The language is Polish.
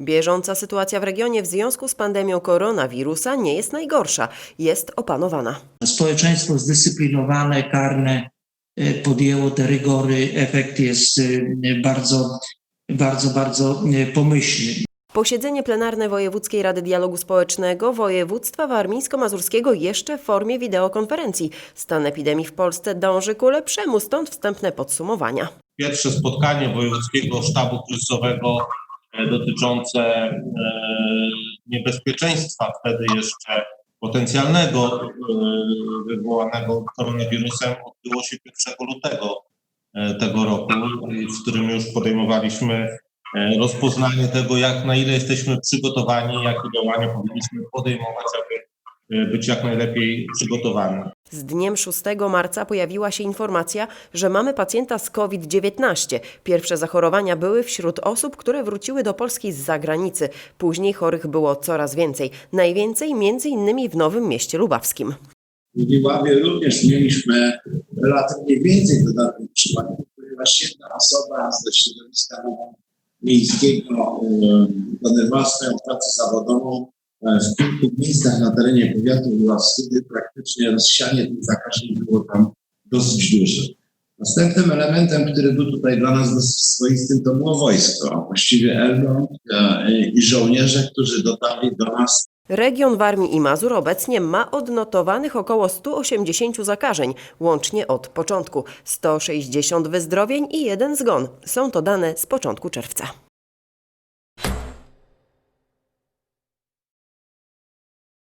Bieżąca sytuacja w regionie w związku z pandemią koronawirusa nie jest najgorsza, jest opanowana. społeczeństwo zdyscyplinowane, karne e, podjęło te rygory. Efekt jest e, bardzo, bardzo, bardzo e, pomyślny. Posiedzenie plenarne Wojewódzkiej Rady Dialogu Społecznego województwa warmińsko-mazurskiego jeszcze w formie wideokonferencji. Stan epidemii w Polsce dąży ku lepszemu, stąd wstępne podsumowania. pierwsze spotkanie Wojewódzkiego Sztabu Kryzysowego dotyczące e, niebezpieczeństwa wtedy jeszcze potencjalnego e, wywołanego koronawirusem odbyło się 1 lutego e, tego roku, w którym już podejmowaliśmy e, rozpoznanie tego, jak na ile jesteśmy przygotowani, jakie działania powinniśmy podejmować, aby e, być jak najlepiej przygotowani. Z dniem 6 marca pojawiła się informacja, że mamy pacjenta z COVID-19. Pierwsze zachorowania były wśród osób, które wróciły do Polski z zagranicy. Później chorych było coraz więcej. Najwięcej między innymi w Nowym Mieście Lubawskim. W Iławie również mieliśmy relatywnie więcej dodatnych przypadków, ponieważ jedna osoba ze środowiska miejskiego e, wykonywała swoją pracę zawodową e, w kilku miejscach na terenie powiatu iławskiego. Praktycznie rozsianie tych zakażeń było tam dosyć duże. Następnym elementem, który był tutaj dla nas dosyć swoistym, to było wojsko, właściwie Elbląg e, i żołnierze, którzy dotarli do nas Region Warmii i Mazur obecnie ma odnotowanych około 180 zakażeń, łącznie od początku. 160 wyzdrowień i jeden zgon. Są to dane z początku czerwca.